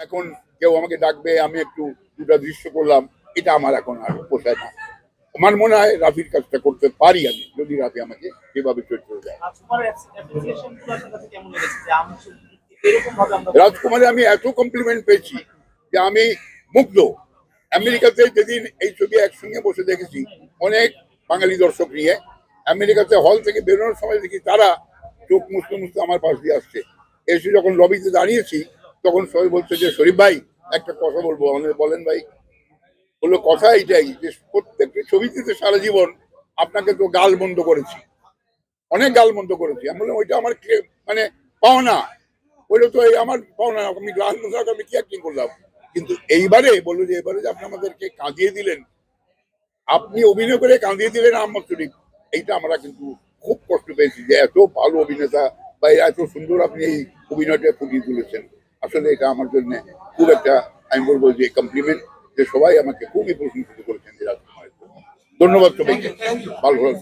এখন কেউ আমাকে ডাকবে আমি একটু দুটা দৃশ্য করলাম এটা আমার এখন আর পোষায় না। আমার মনে হয় রাফির কাজটা করতে পারি আমি যদি রাফি আমাকে সেভাবে চরিত্র দেয়। রাজকুমারে আমি এত কমপ্লিমেন্ট পেয়েছি যে আমি মুগ্ধ। আমেরিকাতে যেদিন এই ছবি একসঙ্গে বসে দেখেছি অনেক বাঙালি দর্শক নিয়ে আমেরিকাতে হল থেকে বেরোনোর সময় দেখি তারা চোখ মুছতে মুছতে আমার পাশ দিয়ে আসছে। এসে যখন লবিতে দাঁড়িয়েছি তখন সবাই বলছে যে, শরীফ ভাই, একটা কথা বলব। আমাদের বলেন ভাই, বলল, কথা এইটাই যে, প্রত্যেকটি ছবিতে সারা জীবন আপনাকে তো গাল বন্ধ করেছি। অনেক গাল বন্ধ করেছি। আমি বললাম, ওইটা আমার মানে পাওনা। ওইটা তো আমার পাওনা। আমি গ্লাস মশলা আমি কি অ্যাক্টিং করলাম? কিন্তু এইবারে বলল যে, এবারে যে আপনি আমাদেরকে কাঁদিয়ে দিলেন, আপনি অভিনয় করে কাঁদিয়ে দিলেন আহমদ শরীফ। এইটা আমরা কিন্তু খুব কষ্ট পেয়েছি যে, এত ভালো অভিনেতা বা এত সুন্দর আপনি এই অভিনয়টা ফুটিয়ে তুলেছেন। আসলে এটা আমার জন্য খুব একটা, আমি বলব যে কমপ্লিমেন্ট যে সবাই আমাকে খুবই প্রশংসিত করেছেন যে ধন্যবাদ সবাইকে। ভালো ভালো।